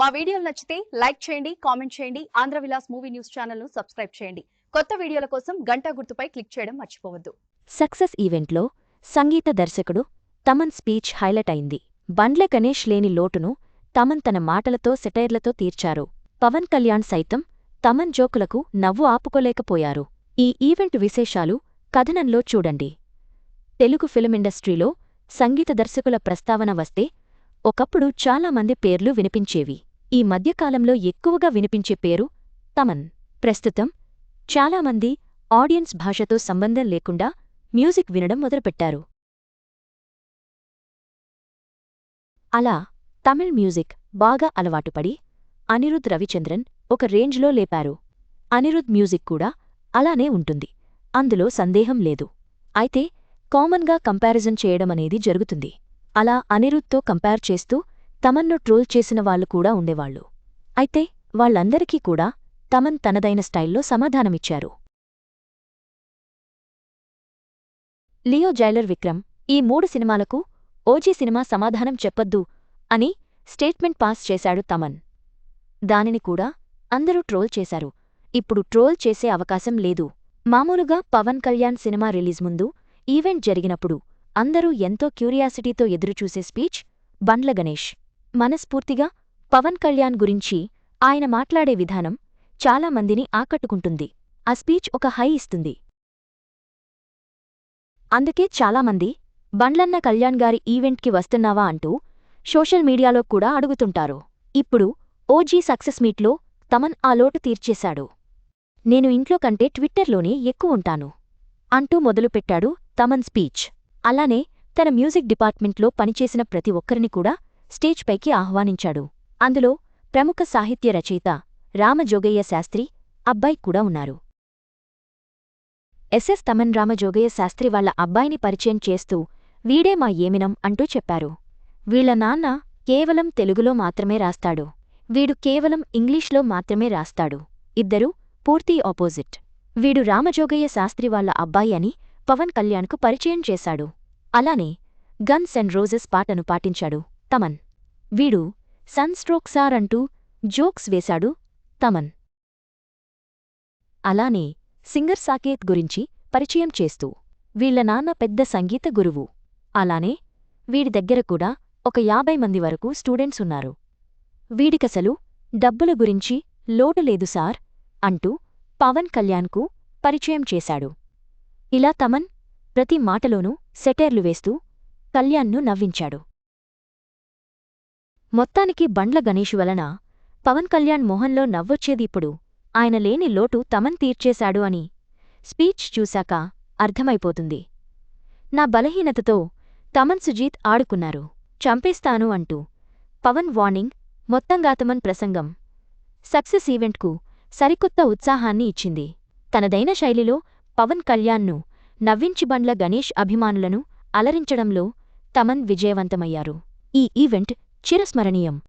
మా వీడియోలు నచ్చితే లైక్ చేయండి కామెంట్ చేయండి ఆంధ్ర విలాస్ మూవీ న్యూస్ ఛానల్ను సబ్స్క్రైబ్ చేయండి. కొత్త వీడియోల కోసం గంటా గుర్తుపై క్లిక్ చేయడం మర్చిపోవద్దు. సక్సెస్ ఈవెంట్లో సంగీత దర్శకుడు తమన్ స్పీచ్ హైలైట్ అయింది. బండ్ల గణేష్ లేని లోటును తమన్ తన మాటలతో సెటైర్లతో తీర్చారు. పవన్ కళ్యాణ్ సైతం తమన్ జోకులకు నవ్వు ఆపుకోలేకపోయారు. ఈ ఈవెంట్ విశేషాలు కథనంలో చూడండి. తెలుగు ఫిల్మ్ ఇండస్ట్రీలో సంగీత దర్శకుల ప్రస్తావన వస్తే ఒకప్పుడు చాలామంది పేర్లు వినిపించేవి. ఈ మధ్యకాలంలో ఎక్కువగా వినిపించే పేరు తమన్. ప్రస్తుతం చాలామంది ఆడియన్స్ భాషతో సంబంధం లేకుండా మ్యూజిక్ వినడం మొదలుపెట్టారు. అలా తమిళ్ మ్యూజిక్ బాగా అలవాటుపడి అనిరుద్ రవిచంద్రన్ ఒక రేంజ్లో లేపారు. అనిరుద్ మ్యూజిక్ కూడా అలానే ఉంటుంది. అందులో సందేహం లేదు. అయితే కామన్గా కంపారిజన్ చేయడమనేది జరుగుతుంది. అలా అనిరుద్తో కంపేర్ చేస్తూ తమన్ను ట్రోల్ చేసిన వాళ్ళు కూడా ఉండేవాళ్ళు అయితే వాళ్ళందరికీ కూడా తమన్ తనదైన స్టైల్లో సమాధానమిచ్చారు. లియో జైలర్ విక్రమ్ ఈ మూడు సినిమాలకు ఓజీ సినిమా సమాధానం చెప్పొద్దు అని స్టేట్మెంట్ పాస్ చేశాడు తమన్. దానిని కూడా అందరూ ట్రోల్ చేశారు. ఇప్పుడు ట్రోల్ చేసే అవకాశం లేదు. మామూలుగా పవన్ కళ్యాణ్ సినిమా రిలీజ్ ముందు ఈవెంట్ జరిగినప్పుడు అందరూ ఎంతో క్యూరియాసిటీతో ఎదురుచూసే స్పీచ్ బండ్ల గణేష్. మనస్ఫూర్తిగా పవన్ కళ్యాణ్ గురించి ఆయన మాట్లాడే విధానం చాలా మందిని ఆకట్టుకుంటుంది. ఆ స్పీచ్ ఒక హై ఇస్తుంది. అందుకే చాలామంది బండ్లన్న కళ్యాణ్ గారి ఈవెంట్కి వస్తున్నావా అంటూ సోషల్ మీడియాలో కూడా అడుగుతుంటారు. ఇప్పుడు ఓజీ సక్సెస్ మీట్లో తమన్ ఆ లోటు తీర్చేశాడు. నేను ఇంట్లో కంటే ట్విట్టర్లోనే ఎక్కువ ఉంటాను అంటూ మొదలుపెట్టాడు తమన్ స్పీచ్. అలానే తన మ్యూజిక్ డిపార్ట్మెంట్లో పనిచేసిన ప్రతి ఒక్కరిని కూడా స్టేజ్ పైకి ఆహ్వానించాడు. అందులో ప్రముఖ సాహిత్య రచయిత రామజోగయ్య శాస్త్రి అబ్బాయి కూడా ఉన్నారు. ఎస్ఎస్ తమన్ రామజోగయ్య శాస్త్రి వాళ్ళ అబ్బాయిని పరిచయం చేస్తూ వీడే మా ఏమినం అంటూ చెప్పారు. వీళ్ళ నాన్న కేవలం తెలుగులో మాత్రమే రాస్తాడు. వీడు కేవలం ఇంగ్లీష్లో మాత్రమే రాస్తాడు. ఇద్దరూ పూర్తి ఆపోజిట్. వీడు రామజోగయ్య శాస్త్రి వాళ్ళ అబ్బాయి అని పవన్ కళ్యాణ్కు పరిచయం చేశాడు. అలానే గన్స్ అండ్ రోజెస్ పాటను పాటించాడు తమన్. వీడు సన్ స్ట్రోక్ సార్ అంటూ జోక్స్ వేశాడు తమన్. అలానే సింగర్ సాకేత్ గురించి పరిచయం చేస్తూ వీళ్ళ నాన్న పెద్ద సంగీత గురువు. అలానే వీడి దగ్గర కూడా ఒక యాభై మంది వరకు స్టూడెంట్స్ ఉన్నారు. వీడికసలు డబ్బుల గురించి లోటు లేదు సార్ అంటూ పవన్ కళ్యాణ్కు పరిచయం చేశాడు. ఇలా తమన్ ప్రతి మాటలోనూ సెటైర్లు వేస్తూ కళ్యాణ్ను నవ్వించాడు. మొత్తానికి బండ్ల గణేషు వలన పవన్ కళ్యాణ్ మొహంలో నవ్వొచ్చేది ఇప్పుడు ఆయన లేని లోటు తమన్ తీర్చేశాడు అని స్పీచ్ చూశాక అర్థమైపోతుంది. నా బలహీనతతో తమన్ సుజీత్ ఆడుకున్నారు. చంపేస్తాను అంటూ పవన్ వార్నింగ్ మొత్తంగా తమన్ ప్రసంగం సక్సెస్ ఈవెంట్కు సరికొత్త ఉత్సాహాన్ని ఇచ్చింది. తనదైన శైలిలో పవన్ కళ్యాణ్ను నవ్వించి బండ్ల గణేష్ అభిమానులను అలరించడంలో తమన్ విజయవంతమయ్యారు. ఈ ఈవెంట్ చిరస్మరణీయం.